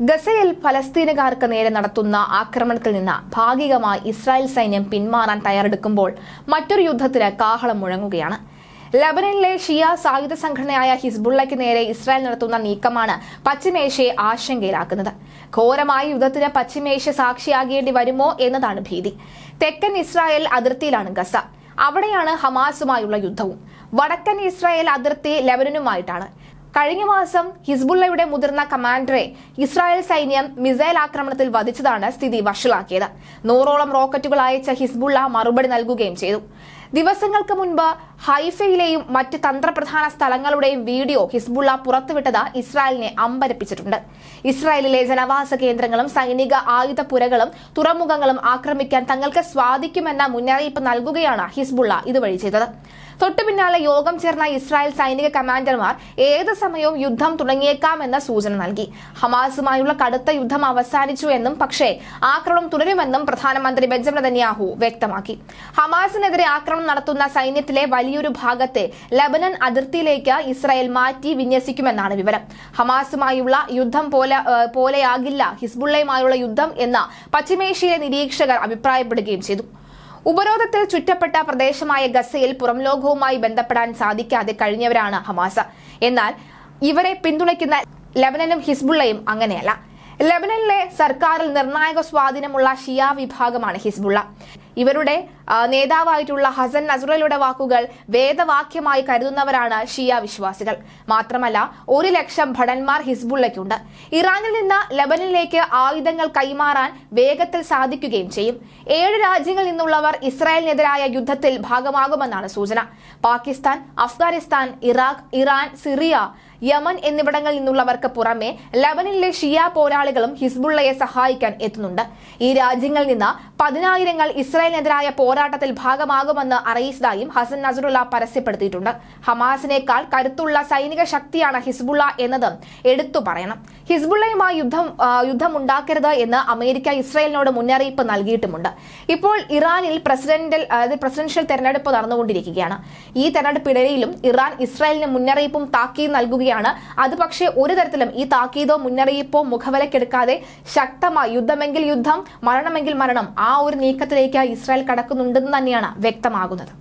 ഗസയിൽ ഫലസ്തീനുകാർക്ക് നേരെ നടത്തുന്ന ആക്രമണത്തിൽ നിന്ന് ഭാഗികമായി ഇസ്രായേൽ സൈന്യം പിന്മാറാൻ തയ്യാറെടുക്കുമ്പോൾ മറ്റൊരു യുദ്ധത്തിന് കാഹളം മുഴങ്ങുകയാണ്. ലബനനിലെ ഷിയ സായുധ സംഘടനയായ ഹിസ്ബുള്ളയ്ക്ക് നേരെ ഇസ്രായേൽ നടത്തുന്ന നീക്കമാണ് പശ്ചിമേഷ്യയെ ആശങ്കയിലാക്കുന്നത്. ഘോരമായ യുദ്ധത്തിന് പശ്ചിമേഷ്യ സാക്ഷിയാകേണ്ടി വരുമോ എന്നതാണ് ഭീതി. തെക്കൻ ഇസ്രായേൽ അതിർത്തിയിലാണ് ഗസ. അവിടെയാണ് ഹമാസുമായുള്ള യുദ്ധവും. വടക്കൻ ഇസ്രായേൽ അതിർത്തി ലെബനനുമായിട്ടാണ്. കഴിഞ്ഞ മാസം ഹിസ്ബുള്ളയുടെ മുതിർന്ന കമാൻഡറെ ഇസ്രായേൽ സൈന്യം മിസൈൽ ആക്രമണത്തിൽ വധിച്ചതാണ് സ്ഥിതി വഷളാക്കിയത്. നൂറോളം റോക്കറ്റുകൾ അയച്ച ഹിസ്ബുള്ള മറുപടി നൽകുകയും ചെയ്തു. ദിവസങ്ങൾക്ക് മുൻപ് ഹൈഫയിലെയും മറ്റ് തന്ത്രപ്രധാന സ്ഥലങ്ങളുടെയും വീഡിയോ ഹിസ്ബുള്ള പുറത്തുവിട്ടത് ഇസ്രായേലിനെ അമ്പരപ്പിച്ചിട്ടുണ്ട്. ഇസ്രായേലിലെ ജനവാസ കേന്ദ്രങ്ങളും സൈനിക ആയുധപ്പുരകളും തുറമുഖങ്ങളും ആക്രമിക്കാൻ തങ്ങൾക്ക് സ്വാധിക്കുമെന്ന മുന്നറിയിപ്പ് നൽകുകയാണ് ഹിസ്ബുള്ള ഇതുവഴി ചെയ്തത്. തൊട്ടു പിന്നാലെ യോഗം ചേർന്ന ഇസ്രായേൽ സൈനിക കമാൻഡർമാർ ഏത് സമയവും യുദ്ധം തുടങ്ങിയേക്കാമെന്ന സൂചന നൽകി. ഹമാസുമായുള്ള കടുത്ത യുദ്ധം അവസാനിച്ചു എന്നും പക്ഷേ ആക്രമണം തുടരുമെന്നും പ്രധാനമന്ത്രി ബെഞ്ചമിൻ നെതന്യാഹു വ്യക്തമാക്കി. ഹമാസിനെതിരെ ആക്രമണം നടത്തുന്ന സൈന്യത്തിലെ വലിയൊരു ഭാഗത്തെ ലബനൻ അതിർത്തിയിലേക്ക് ഇസ്രായേൽ മാറ്റി വിന്യസിക്കുമെന്നാണ് വിവരം. ഹമാസുമായുള്ള യുദ്ധം പോലെ പോലെയാകില്ല ഹിസ്ബുള്ളയുമായുള്ള യുദ്ധം എന്ന പശ്ചിമേഷ്യയിലെ നിരീക്ഷകർ അഭിപ്രായപ്പെടുകയും ചെയ്തു. ഉപരോധത്തിൽ ചുറ്റപ്പെട്ട പ്രദേശമായ ഗസയിൽ പുറംലോകവുമായി ബന്ധപ്പെടാൻ സാധിക്കാതെ കഴിഞ്ഞവരാണ് ഹമാസ. എന്നാൽ ഇവരെ പിന്തുണയ്ക്കുന്ന ലബനനും ഹിസ്ബുള്ളയും അങ്ങനെയല്ല. ലബനനിലെ സർക്കാരിൽ നിർണായക സ്വാധീനമുള്ള ഷിയ വിഭാഗമാണ് ഹിസ്ബുള്ള. ഇവരുടെ നേതാവായിട്ടുള്ള ഹസൻ നസ്രലയുടെ വാക്കുകൾ വേദവാക്യമായി കരുതുന്നവരാണ് ഷിയ വിശ്വാസികൾ. മാത്രമല്ല ഒരു ലക്ഷം ഭടന്മാർ ഹിസ്ബുള്ളയ്ക്കുണ്ട്. ഇറാനിൽ നിന്ന് ലബനിലേക്ക് ആയുധങ്ങൾ കൈമാറാൻ വേഗത്തിൽ സാധിക്കുകയും ചെയ്യും. ഏഴ് രാജ്യങ്ങളിൽ നിന്നുള്ളവർ ഇസ്രായേലിനെതിരായ യുദ്ധത്തിൽ ഭാഗമാകുമെന്നാണ് സൂചന. Pakistan Afghanistan Iraq Iran Syria Yemen എന്നിവിടങ്ങളിൽ നിന്നുള്ളവർക്ക് പുറമെ ലബനിലെ ഷിയ പോരാളികളും ഹിസ്ബുള്ളയെ സഹായിക്കാൻ എത്തുന്നുണ്ട്. ഈ രാജ്യങ്ങളിൽ നിന്ന് പതിനായിരങ്ങൾ ഇസ്രായേലിനെതിരായ പോരാട്ടത്തിൽ ഭാഗമാകുമെന്ന് അറിയിച്ചതായും ഹസൻ നസറുല്ല പരസ്യപ്പെടുത്തിയിട്ടുണ്ട്. ഹമാസിനേക്കാൾ കരുത്തുള്ള സൈനിക ശക്തിയാണ് ഹിസ്ബുള്ള എന്നതും എടുത്തു പറയണം. ഹിസ്ബുള്ളയുമായി യുദ്ധം യുദ്ധം യുദ്ധമുണ്ടാക്കരുത് എന്ന് അമേരിക്ക ഇസ്രായേലിനോട് മുന്നറിയിപ്പ് നൽകിയിട്ടുമുണ്ട്. ഇപ്പോൾ ഇറാനിൽ പ്രസിഡന്റൽ അതായത് പ്രസിഡൻഷ്യൽ തെരഞ്ഞെടുപ്പ് നടന്നുകൊണ്ടിരിക്കുകയാണ്. ഈ തെരഞ്ഞെടുപ്പിടയിലും ഇറാൻ ഇസ്രായേലിന് മുന്നറിയിപ്പും താക്കീത് നൽകുകയാണ്. അത് പക്ഷേ ഒരു തരത്തിലും ഈ താക്കീതോ മുന്നറിയിപ്പോ മുഖവിലക്കെടുക്കാതെ ശക്തമായി യുദ്ധമെങ്കിൽ യുദ്ധം മരണമെങ്കിൽ മരണം ആ ഒരു നീക്കത്തിലേക്ക് ഇസ്രായേൽ ഉണ്ടെന്ന് തന്നെയാണ് വ്യക്തമാകുന്നത്.